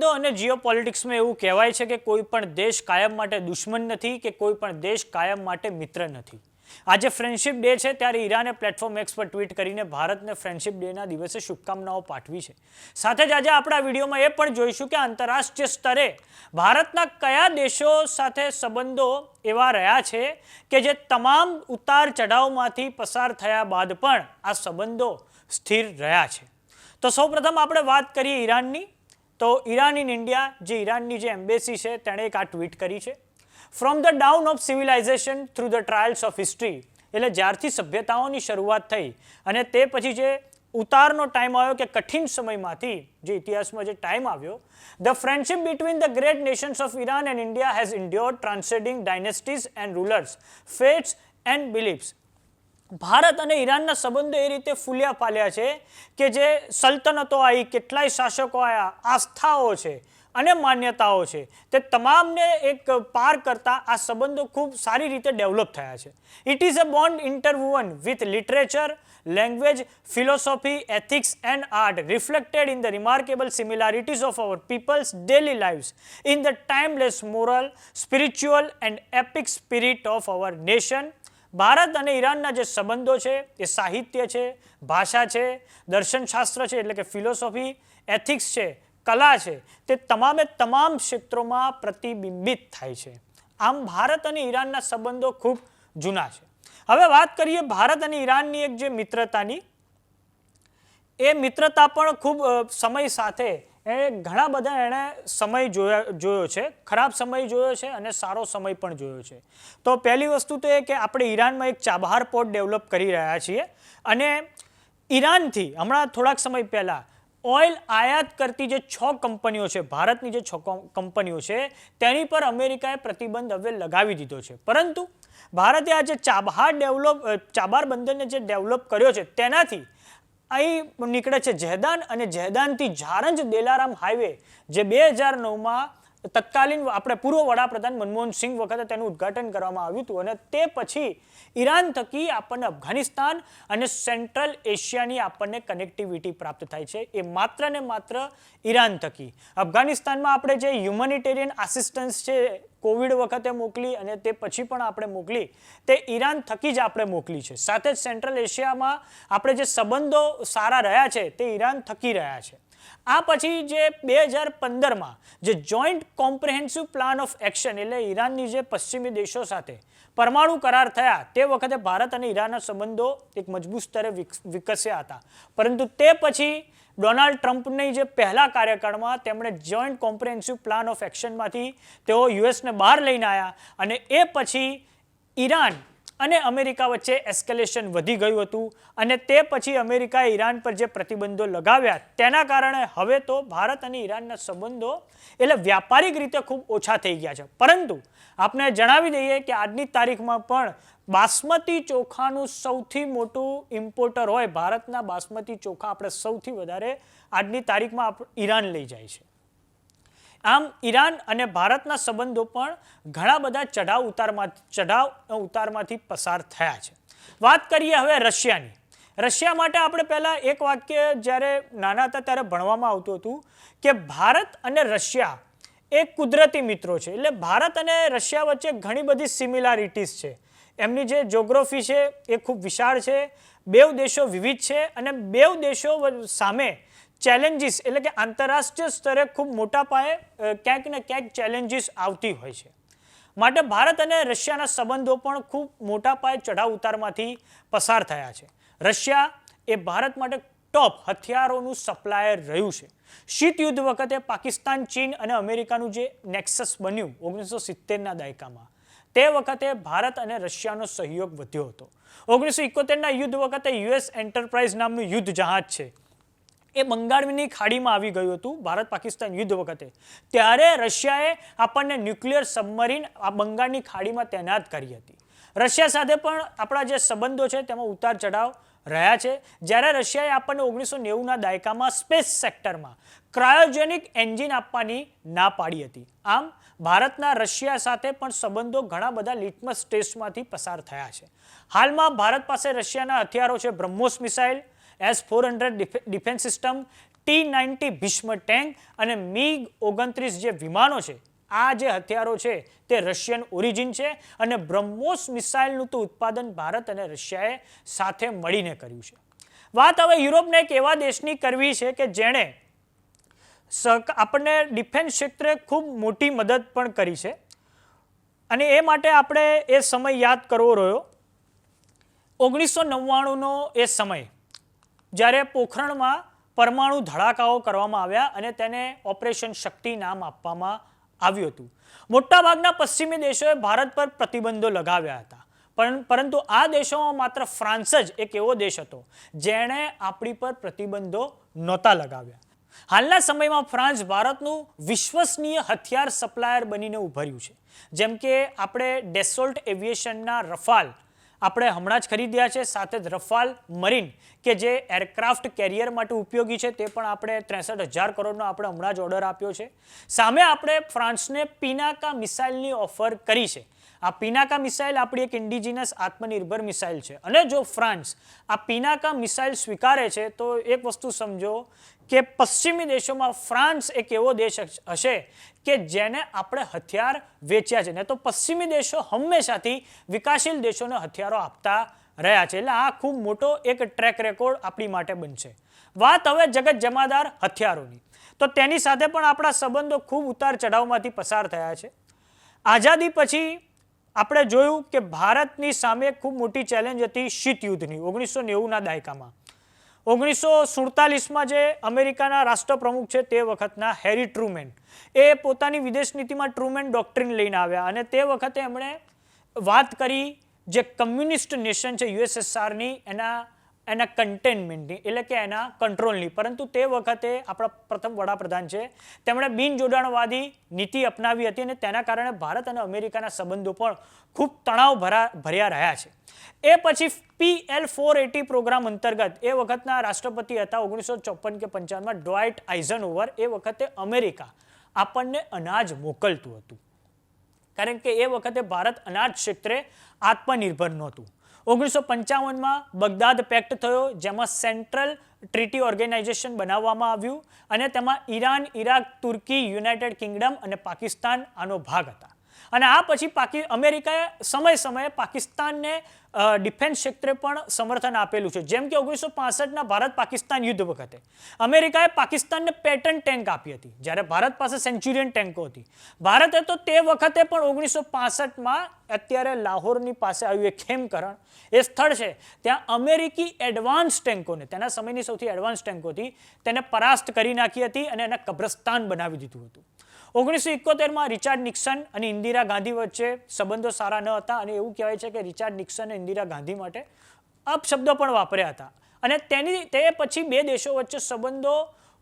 સંબંધો અને જીઓપોલિટિક્સમાં એવું કહેવાય છે કે કોઈ પણ દેશ કાયમ માટે દુશ્મન નથી કે કોઈ પણ દેશ કાયમ માટે મિત્ર નથી. આજે ફ્રેન્ડશિપ ડે છે ત્યારે ઈરાને પ્લેટફોર્મ એક્સ પર ટ્વીટ કરીને ભારતને ફ્રેન્ડશિપ ડેના દિવસે શુભકામનાઓ પાઠવી છે. સાથે જ આજે આપણા વિડીયોમાં એ પણ જોઈશું કે આંતરરાષ્ટ્રીય સ્તરે ભારતના કયા દેશો સાથે સંબંધો એવા રહ્યા છે કે જે તમામ ઉતાર ચઢાવમાંથી પસાર થયા બાદ પણ આ સંબંધો સ્થિર રહ્યા છે. તો સૌપ્રથમ આપણે વાત કરીએ ઈરાનની. તો ઈરાન ઇન ઇન્ડિયા, જે ઈરાનની જે એમ્બેસી છે, તેણે એક આ ટ્વીટ કરી છે. From the dawn of civilisation through the trials of history એટલે જ્યારથી સભ્યતાઓની શરૂઆત થઈ અને તે પછી જે ઉતારનો ટાઈમ આવ્યો કે કઠિન સમયમાંથી જે ઇતિહાસમાં જે ટાઈમ આવ્યો the friendship between the great nations of Iran and India has endured transcending dynasties and rulers fates and beliefs Bharat અને ઈરાનના સંબંધો એ રીતે ફૂલ્યા પાલ્યા છે કે જે સલ્તનતો આવી, કેટલાય શાસકો આવ્યા, આસ્થાઓ છે અને માન્યતાઓ છે. તે તમામને એક પાર કરતા આ સંબંધો ખૂબ સારી રીતે ડેવલપ થયા છે. It is a bond interwoven with literature language philosophy ethics and art reflected in the remarkable similarities of our peoples daily lives in the timeless moral spiritual and epic spirit of our nation Bharat અને ઈરાનના જે સંબંધો છે, એ સાહિત્ય છે, ભાષા છે, દર્શનશાસ્ત્ર છે, એટલે કે ફિલોસોફી એથિક્સ છે, કલા છે, તે તમામે તમામ ક્ષેત્રોમાં પ્રતિબિંબિત થાય છે. આમ ભારત અને ઈરાનના સંબંધો ખૂબ જૂના છે. હવે વાત કરીએ ભારત અને ઈરાનની એક જે મિત્રતાની. એ મિત્રતા પણ ખૂબ સમય સાથે એ ઘણા બધા એણે સમય જોયા, જોયો છે. ખરાબ સમય જોયો છે અને સારો સમય પણ જોયો છે. તો પહેલી વસ્તુ તો એ કે આપણે ઈરાનમાં એક ચાબહાર પોર્ટ ડેવલપ કરી રહ્યા છીએ અને ઈરાનથી હમણાં થોડાક સમય પહેલાં ઓઇલ આયાત કરતી જે છ કંપનીઓ છે, ભારતની જે છ કંપનીઓ છે, તેની પર અમેરિકાએ પ્રતિબંધ હવે લગાવી દીધો છે. પરંતુ ભારતે આ જે ચાબહાર ડેવલપ, ચાબહાર બંદરને જે ડેવલપ કર્યો છે, તેનાથી અહીં નીકળે છે જહેદાન અને જહેદાનથી ઝારંજ દેલારામ હાઈવે જે બે હજાર નવમાં તત્કાલીન આપણે પૂર્વ વડાપ્રધાન મનમોહન સિંહ વખતે તેનું ઉદ્ઘાટન કરવામાં આવ્યું હતું અને તે પછી ઈરાન થકી આપણને અફઘાનિસ્તાન અને સેન્ટ્રલ એશિયાની આપણને કનેક્ટિવિટી પ્રાપ્ત થાય છે. એ માત્ર ને માત્ર ઈરાન થકી. અફઘાનિસ્તાનમાં આપણે જે હ્યુમનિટેરિયન આસિસ્ટન્સ છે, કોવિડ વખતે મોકલી અને તે પછી પણ આપણે મોકલી, તે ઈરાન થકી જ આપણે મોકલી છે. સાથે જ સેન્ટ્રલ એશિયામાં આપણે જે સંબંધો સારા રહ્યા છે, તે ઈરાન થકી રહ્યા છે. આ પછી જે બે હજાર પંદરમાં જે joint comprehensive plan of action એટલે ઈરાનની જે પશ્ચિમી દેશો સાથે પરમાણુ કરાર થયા, તે વખતે ભારત અને ઈરાનના સંબંધો એક મજબૂત સ્તરે વિક- વિકસ્યા હતા. પરંતુ તે પછી ડોનાલ્ડ ટ્રમ્પની જે પહેલા કાર્યકાળમાં તેમણે જોઈન્ટ કોમ્પ્રિહેન્સિવ પ્લાન ઓફ એક્શનમાંથી તેઓ યુએસને બહાર લઈને આવ્યા અને એ પછી ઈરાન અને અમેરિકા વચ્ચે એસ્કેલેશન વધી ગયું હતું અને તે પછી અમેરિકાએ ઈરાન પર જે પ્રતિબંધો લગાવ્યા તેના કારણે હવે તો ભારત અને ઈરાનના સંબંધો એટલે વ્યાપારિક રીતે ખૂબ ઓછા થઈ ગયા છે. પરંતુ આપણે જણાવી દઈએ કે આજની તારીખમાં પણ બાસમતી ચોખાનું સૌથી મોટું ઇમ્પોર્ટર હોય ભારતના બાસમતી ચોખા આપણે સૌથી વધારે આજની તારીખમાં ઈરાન લઈ જાય છે. આમ ઈરાન અને ભારતના સંબંધો પણ ઘણા બધા ચઢાવ ઉતારમાં ચઢાવ ઉતારમાંથી પસાર થયા છે. વાત કરીએ હવે રશિયાની. રશિયા માટે આપણે પહેલાં એક વાક્ય જ્યારે નાના હતા ત્યારે ભણવામાં આવતું હતું કે ભારત અને રશિયા એ કુદરતી મિત્રો છે. એટલે ભારત અને રશિયા વચ્ચે ઘણી બધી સિમિલારિટીઝ છે. એમની જે જોગ્રાફી છે એ ખૂબ વિશાળ છે. બેવ દેશો વિવિધ છે અને બેવ દેશો સામે ચેલેન્જીસ એટલે કે આંતરરાષ્ટ્રીય સ્તરે ખૂબ મોટા પાયે ક્યાંક ને ક્યાંક ચેલેન્જીસ આવતી હોય છે. માટે ભારત અને રશિયાના સંબંધો પણ ખૂબ મોટા પાયે ચઢાવ ઉતારમાંથી પસાર થયા છે. રશિયા એ ભારત માટે ટોપ હથિયારોનું સપ્લાયર રહ્યું છે. શીત યુદ્ધ વખતે પાકિસ્તાન, ચીન અને અમેરિકાનું જે નેક્સસ બન્યું, ઓગણીસો સિત્તેરના દાયકામાં, તે વખતે ભારત અને રશિયાનો સહયોગ વધ્યો હતો. ઓગણીસો ઇકોતેરના યુદ્ધ વખતે યુએસ એન્ટરપ્રાઇઝ નામનું યુદ્ધ જહાજ છે. એ બંગાળની ખાડીમાં આવી ગયું હતું ભારત પાકિસ્તાન યુદ્ધ વખતે. ત્યારે રશિયાએ આપણને ન્યુક્લિયર સબમરીન આ બંગાળની ખાડીમાં તૈનાત કરી હતી. રશિયા સાથે પણ આપણા જે સંબંધો છે તેમાં ઉતાર ચઢાવ રહ્યા છે. જ્યારે રશિયાએ આપણને ઓગણીસો નેવુંના દાયકામાં સ્પેસ સેક્ટરમાં ક્રાયોજેનિક એન્જિન આપવાની ના પાડી હતી. આમ, ભારતના રશિયા સાથે પણ સંબંધો ઘણા બધા લિટમસ ટેસ્ટમાંથી પસાર થયા છે. હાલમાં ભારત પાસે રશિયાના હથિયારો છે BrahMos missile S four hundred defence system T ninety Bhishma tank અને મિગ ઓગણત્રીસ જે વિમાનો છે, આ જે હથિયારો છે, તે રશિયન ઓરિજિન છે અને બ્રહ્મોસ મિસાઇલનું તો ઉત્પાદન ભારત અને રશિયાએ સાથે મળીને કર્યું છે. વાત હવે યુરોપના એક એવા દેશની કરવી છે કે જેણે આપણને ડિફેન્સ ક્ષેત્રે ખૂબ મોટી મદદ પણ કરી છે. અને એ માટે આપણે એ સમય યાદ કરવો રહ્યો. ઓગણીસો નવ્વાણુંનો એ સમય જ્યારે પોખરણમાં પરમાણુ ધડાકાઓ કરવામાં આવ્યા અને તેને ઓપરેશન શક્તિ નામ આપવામાં આવ્યું હતું. મોટાભાગના પશ્ચિમી દેશોએ ભારત પર પ્રતિબંધો લગાવ્યા હતા. પરંતુ આ દેશોમાં માત્ર ફ્રાન્સ જ એક એવો દેશ હતો, જેણે આપણી પર પ્રતિબંધો નહોતા લગાવ્યા. હાલના સમયમાં ફ્રાન્સ ભારતનું વિશ્વસનીય હથિયાર સપ્લાયર બનીને ઉભર્યું છે. જેમ કે આપણે ડેસોલ્ટ એવિએશનના રફાલ આપણે હમણાં જ ખરીદ્યા છે, સાથે જ રફાલ મરીન, કે જે એરક્રાફ્ટ કેરિયર માટે ઉપયોગી છે, તે પણ આપણે ત્રેસઠ હજાર કરોડનો આપણે હમણાં જ ઓર્ડર આપ્યો છે. સામે આપણે ફ્રાન્સને પિનાકા મિસાઇલની ઓફર કરી છે. આ પિનાકા મિસાઇલ આપણી એક ઇન્ડિજિનસ આત્મનિર્ભર મિસાઇલ છે. અને જો ફ્રાન્સ આ પિનાકા મિસાઇલ સ્વીકારે છે, તો એક વસ્તુ સમજો કે પશ્ચિમી દેશોમાં ફ્રાન્સ એક એવો દેશ હશે કે જેને આપણે હથિયાર વેચ્યા છે. ને તો પશ્ચિમી દેશો હંમેશાથી વિકાસશીલ દેશોને હથિયારો આપતા રહ્યા છે. એટલે આ ખૂબ મોટો એક ટ્રેક રેકોર્ડ આપણી માટે બનશે. વાત હવે જગત જમાદાર હથિયારોની. તો તેની સાથે પણ આપણા સંબંધો ખૂબ ઉતાર ચઢાવમાંથી પસાર થયા છે. આઝાદી પછી આપણે જોયું કે ભારતની સામે ખૂબ મોટી ચેલેન્જ હતી શીત યુદ્ધની ઓગણીસો નેવુંના દાયકામાં. ઓગણીસો સુડતાલીસમાં જે અમેરિકાના રાષ્ટ્રપ્રમુખ છે તે વખતના હેરી ટ્રુમેન, એ પોતાની વિદેશ નીતિમાં ટ્રુમેન ડોક્ટ્રિન લઈને આવ્યા અને તે વખતે એમણે વાત કરી જે કમ્યુનિસ્ટ નેશન છે યુએસએસઆરની એના એના કન્ટેનમેન્ટની એટલે કે એના કંટ્રોલની પરંતુ તે વખતે આપણા પ્રથમ વડાપ્રધાન છે, તેમણે બિનજોડાણવાદી નીતિ અપનાવી હતી અને તેના કારણે ભારત અને અમેરિકાના સંબંધો પણ ખૂબ તણાવ ભરા, ભર્યા રહ્યા છે. એ પછી P L four eighty programme અંતર્ગત એ વખતના રાષ્ટ્રપતિ હતા ઓગણીસો ચોપન કે પંચાવનમાં ડોઇટ આઇઝન ઓવર એ વખતે અમેરિકા આપણને અનાજ મોકલતું હતું. કારણ કે એ વખતે ભારત અનાજ ક્ષેત્રે આત્મનિર્ભર નહોતું. ઓગણીસો પંચાવનમાં બગદાદ પેક્ટ થયો, જેમાં સેન્ટ્રલ ટ્રીટી ઓર્ગેનાઇઝેશન બનાવવામાં આવ્યું અને તેમાં ઈરાન, ઈરાક, તુર્કી, યુનાઇટેડ કિંગડમ અને પાકિસ્તાન આનો ભાગ હતા. અને આ પછી પાકી અમેરિકાએ સમય સમયે પાકિસ્તાનને ડિફેન્સ ક્ષેત્રે પણ સમર્થન આપેલું છે. જેમ કે ઓગણીસો પાસઠના ભારત પાકિસ્તાન યુદ્ધ વખતે અમેરિકાએ પાકિસ્તાનને પેટર્ન ટેન્ક આપી હતી, જ્યારે ભારત પાસે સેન્ચુરિયન ટેન્કો હતી. ભારતે તો તે વખતે પણ ઓગણીસો પાસઠમાં અત્યારે લાહોરની પાસે આવ્યું એ ખેમકરણ. એ સ્થળ છે, ત્યાં અમેરિકી એડવાન્સ ટેન્કોને, તેના સમયની સૌથી એડવાન્સ ટેન્કો હતી, તેને પરાસ્ત કરી નાખી હતી અને એને કબ્રસ્તાન બનાવી દીધું હતું. ઓગણીસો ઇકોતેરમાં રિચાર્ડ નિક્સન અને ઇન્દિરા ગાંધી વચ્ચે સંબંધો સારા ન હતા અને એવું કહેવાય છે કે રિચાર્ડ નિક્સન અને ઇન્દિરા ગાંધી માટે અપશબ્દો પણ વાપર્યા હતા. અને તેની, તે પછી બે દેશો વચ્ચે સંબંધો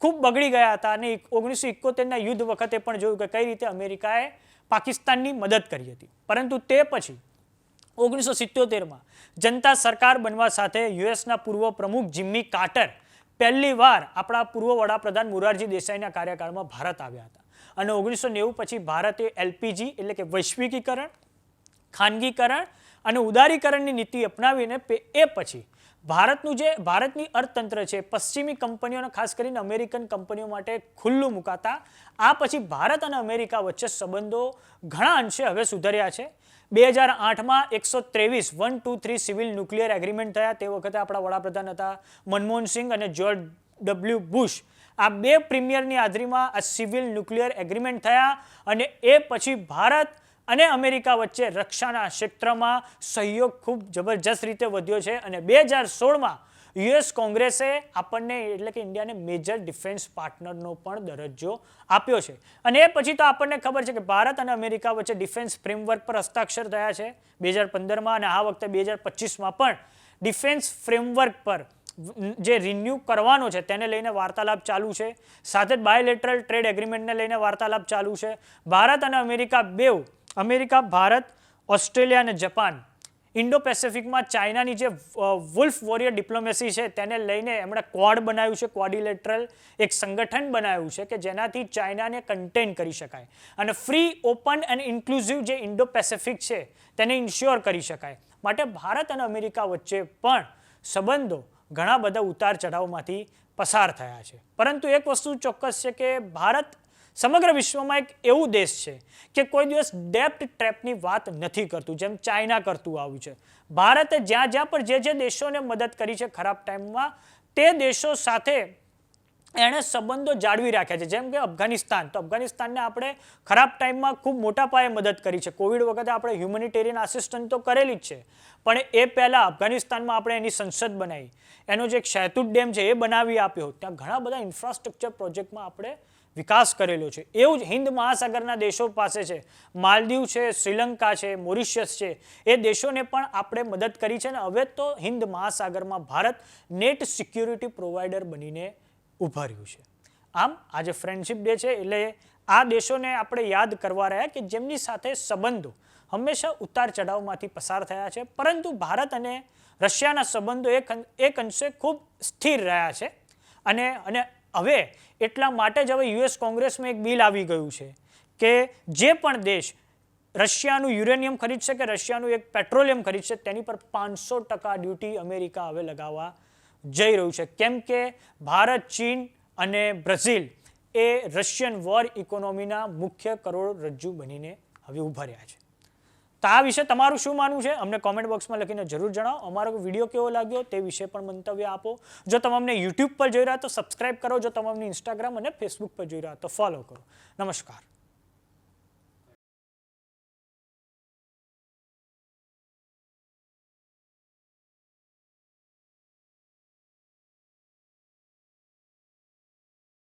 ખૂબ બગડી ગયા હતા અને ઓગણીસો ઇકોતેરના યુદ્ધ વખતે પણ જોયું કે કઈ રીતે અમેરિકાએ પાકિસ્તાનની મદદ કરી હતી. પરંતુ તે પછી ઓગણીસો સિત્યોતેરમાં જનતા સરકાર બનવા સાથે યુએસના પૂર્વ પ્રમુખ જિમ્મી કાર્ટર પહેલી વાર આપણા પૂર્વ વડાપ્રધાન મોરારજી દેસાઈના કાર્યકાળમાં ભારત આવ્યા હતા. અને ઓગણીસો નેવું પછી ભારતે એલપીજી એટલે કે વૈશ્વિકીકરણ, ખાનગીકરણ અને ઉદારીકરણની નીતિ અપનાવીને એ પછી ભારતનું જે, ભારતની અર્થતંત્ર છે, પશ્ચિમી કંપનીઓને ખાસ કરીને અમેરિકન કંપનીઓ માટે ખુલ્લું મુકાતા, આ પછી ભારત અને અમેરિકા વચ્ચે સંબંધો ઘણા અંશે હવે સુધર્યા છે. બે હજાર આઠમાં એકસો ત્રેવીસ, one, two, three civil nuclear agreement થયા. તે વખતે આપણા વડાપ્રધાન હતા મનમોહન સિંહ અને જ્યોર્જ ડબલ્યુ બુશ આ બે પ્રીમિયરની હાજરીમાં આ સિવિલ ન્યુક્લિયર એગ્રીમેન્ટ થયા અને એ પછી ભારત અને અમેરિકા વચ્ચે રક્ષાના ક્ષેત્રમાં સહયોગ ખૂબ જબરજસ્ત રીતે વધ્યો છે અને બે હજાર સોળમાં યુએસ કોંગ્રેસે આપણને એટલે કે ઇન્ડિયાને મેજર ડિફેન્સ પાર્ટનરનો પણ દરજ્જો આપ્યો છે. અને એ પછી તો આપણને ખબર છે કે ભારત અને અમેરિકા વચ્ચે ડિફેન્સ ફ્રેમવર્ક પર હસ્તાક્ષર થયા છે બે હજાર પંદરમાં અને આ વખતે બે હજાર પચીસમાં પણ ડિફેન્સ ફ્રેમવર્ક પર જે રિન્યૂ કરવાનો છે, તેને લઈને વાર્તાલાપ ચાલુ છે. સાથે બાયોલેટરલ ટ્રેડ એગ્રીમેન્ટને લઈને વાર્તાલાપ ચાલુ છે. ભારત અને અમેરિકા બેવ અમેરિકા, ભારત, ઓસ્ટ્રેલિયા અને જપાન ઇન્ડો પેસિફિકમાં ચાઇનાની જે વુલ્ફ વોરિયર ડિપ્લોમેસી છે, તેને લઈને એમણે ક્વાડ બનાવ્યું છે ક્વાડિલેટરલ એક સંગઠન બનાવ્યું છે કે જેનાથી ચાઇનાને કન્ટેન કરી શકાય. અને ફ્રી ઓપન એન્ડ ઇન્ક્લુઝિવ જે ઇન્ડો પેસિફિક છે, તેને ઇન્શ્યોર કરી શકાય. માટે ભારત અને અમેરિકા વચ્ચે પણ સંબંધો ઘણા બધા ઉતાર ચઢાવમાંથી પસાર થયા છે. પરંતુ એક વસ્તુ ચોક્કસ છે કે ભારત સમગ્ર વિશ્વમાં એક એવું દેશ છે કે કોઈ દિવસ ડેપ્ટ ટ્રેપની વાત નથી કરતું, જેમ ચાઇના કરતું આવ્યું છે. ભારતે જ્યાં જ્યાં પણ જે જે દેશોને મદદ કરી છે ખરાબ ટાઈમમાં, તે દેશો સાથે એણે સંબંધો જાળવી રાખ્યા છે. જેમ કે અફઘાનિસ્તાન. તો અફઘાનિસ્તાનને આપણે ખરાબ ટાઈમમાં ખૂબ મોટા પાયે મદદ કરી છે. કોવિડ વખતે આપણે હ્યુમનિટેરિયન આસિસ્ટન્ટ તો કરેલી જ છે. પણ એ પહેલાં અફઘાનિસ્તાનમાં આપણે એની સંસદ બનાવી. એનો જે શહેતુત ડેમ છે એ બનાવી આપ્યો. ત્યાં ઘણા બધા ઇન્ફ્રાસ્ટ્રક્ચર પ્રોજેક્ટમાં આપણે વિકાસ કરેલો છે. એવું જ હિન્દ મહાસાગરના દેશો પાસે છે. માલદીવ છે, શ્રીલંકા છે, મોરિશિયસ છે. એ દેશોને પણ આપણે મદદ કરી છે. અને હવે તો હિન્દ મહાસાગરમાં ભારત નેટ સિક્યુરિટી પ્રોવાઈડર બનીને ઉભર્યું છે. આમ આજે ફ્રેન્ડશિપ ડે છે, એટલે આ દેશોને આપણે યાદ કરવા રહ્યા કે જેમની સાથે સંબંધો હંમેશા ઉતાર ચઢાવમાંથી પસાર થયા છે, પરંતુ ભારત અને રશિયાના સંબંધો એક એક અંશે ખૂબ સ્થિર રહ્યા છે. અને અને હવે એટલા માટે જ હવે યુએસ કોંગ્રેસમાં એક બિલ આવી ગયું છે કે જે પણ દેશ રશિયાનું યુરેનિયમ ખરીદશે કે રશિયાનું એક પેટ્રોલિયમ ખરીદશે, તેની પર પાંચસો ટકા ડ્યુટી અમેરિકા હવે લગાવવા જઈ રહ્યું છે. કેમ કે ભારત, ચીન અને બ્રાઝિલ એ રશિયન વોર ઇકોનોમીના મુખ્ય કરોડરજ્જુ બનીને હવે ઉભર્યા છે. તો આ વિશે તમારું શું માનવું છે? અમને કોમેન્ટ બોક્સમાં લખીને જરૂર જણાવો. અમારો વીડિયો કેવો લાગ્યો તે વિશે પણ મંતવ્ય આપો. જો તમે અમને યુટ્યુબ પર જોઈ રહ્યા તો સબસ્ક્રાઇબ કરો. જો તમે અમને ઇન્સ્ટાગ્રામ અને ફેસબુક પર જોઈ રહ્યા તો ફોલો કરો. નમસ્કાર.